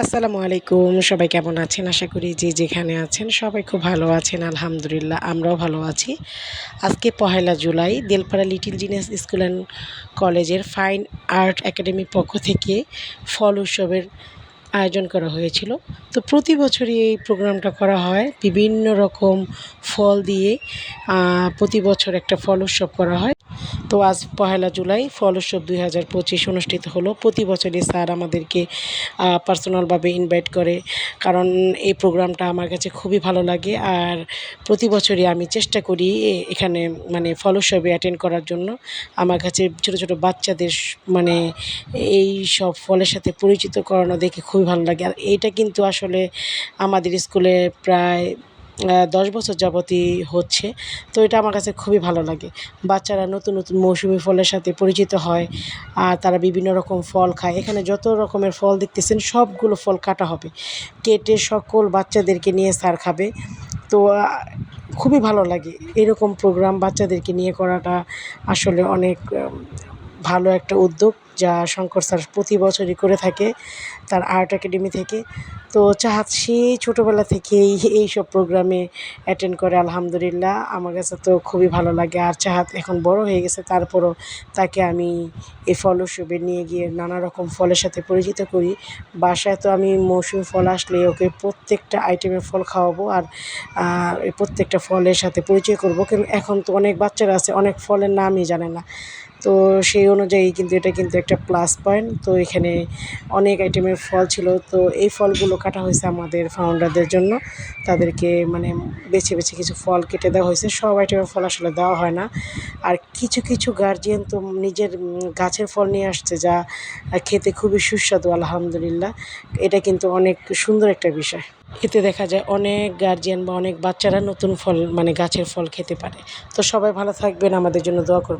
আসসালামু আলাইকুম। সবাই কেমন আছেন? আশা করি যে যেখানে আছেন সবাই খুব ভালো আছেন। আলহামদুলিল্লাহ, আমরাও ভালো আছি। আজকে পহেলা July, Delpara little genius school and কলেজের ফাইন আর্ট একাডেমির পক্ষ থেকে ফল উৎসবের আয়োজন করা হয়েছিল। তো প্রতি বছরই এই প্রোগ্রামটা করা হয়। বিভিন্ন রকম ফল দিয়ে প্রতি বছর একটা ফল উৎসব করা হয়। তো আজ পহেলা জুলাই ফল উৎসব দুই হাজার পঁচিশ অনুষ্ঠিত হলো। প্রতি বছরই স্যার আমাদেরকে পার্সোনালভাবে ইনভাইট করে। কারণ এই প্রোগ্রামটা আমার কাছে খুবই ভালো লাগে। আর প্রতি বছরই আমি চেষ্টা করি এখানে মানে ফল উৎসবে অ্যাটেন্ড করার জন্য। আমার কাছে ছোটো ছোটো বাচ্চাদের মানে এই সব ফলের সাথে পরিচিত করানো দেখে খুবই ভালো লাগে। আর এইটা কিন্তু আসলে আমাদের স্কুলে প্রায় দশ বছর যাবতই হচ্ছে। তো এটা আমার কাছে খুবই ভালো লাগে। বাচ্চারা নতুন নতুন মৌসুমি ফলের সাথে পরিচিত হয়, আর তারা বিভিন্ন রকম ফল খায়। এখানে যত রকমের ফল দেখতেছেন, সবগুলো ফল কাটা হবে। কেটে সকল বাচ্চাদেরকে নিয়ে স্যার খাবে। তো খুবই ভালো লাগে। এরকম প্রোগ্রাম বাচ্চাদেরকে নিয়ে করাটা আসলে অনেক ভালো একটা উদ্যোগ। যা শঙ্কর স্যার প্রতি বছরই করে থাকে তার আর্ট একাডেমি থেকে। তো চাহাত সেই ছোটোবেলা থেকেই এই সব প্রোগ্রামে অ্যাটেন্ড করে, আলহামদুলিল্লাহ। আমার কাছে তো খুবই ভালো লাগে। আর চাহাত এখন বড় হয়ে গেছে, তারপরও তাকে আমি এই ফল নিয়ে গিয়ে নানা রকম ফলের সাথে পরিচিত করি। বাসায় তো আমি মৌসুমি ফল আসলে ওকে প্রত্যেকটা আইটেমের ফল খাওয়াবো আর প্রত্যেকটা ফলের সাথে পরিচয় করব। কিন্তু এখন তো অনেক বাচ্চারা আছে, অনেক ফলের নামই জানে না। তো সেই অনুযায়ী কিন্তু এটা কিন্তু একটা প্লাস পয়েন্ট তো এখানে অনেক আইটেমের ফল ছিল। তো এই ফলগুলো কাটা হয়েছে আমাদের ফাউন্ডারদের জন্য। তাদেরকে মানে বেছে বেছে কিছু ফল কেটে দেওয়া হয়েছে। সব আইটেমের ফল আসলে দেওয়া হয় না। আর কিছু কিছু গার্জিয়ান তো নিজের গাছের ফল নিয়ে আসছে যা খেতে খুবই সুস্বাদু, আলহামদুলিল্লাহ। এটা কিন্তু অনেক সুন্দর একটা বিষয়। এতে দেখা যায় অনেক গার্জিয়ান বা অনেক বাচ্চারা নতুন ফল মানে গাছের ফল খেতে পারে। তো সবাই ভালো থাকবেন। আমাদের জন্য দোয়া করবেন।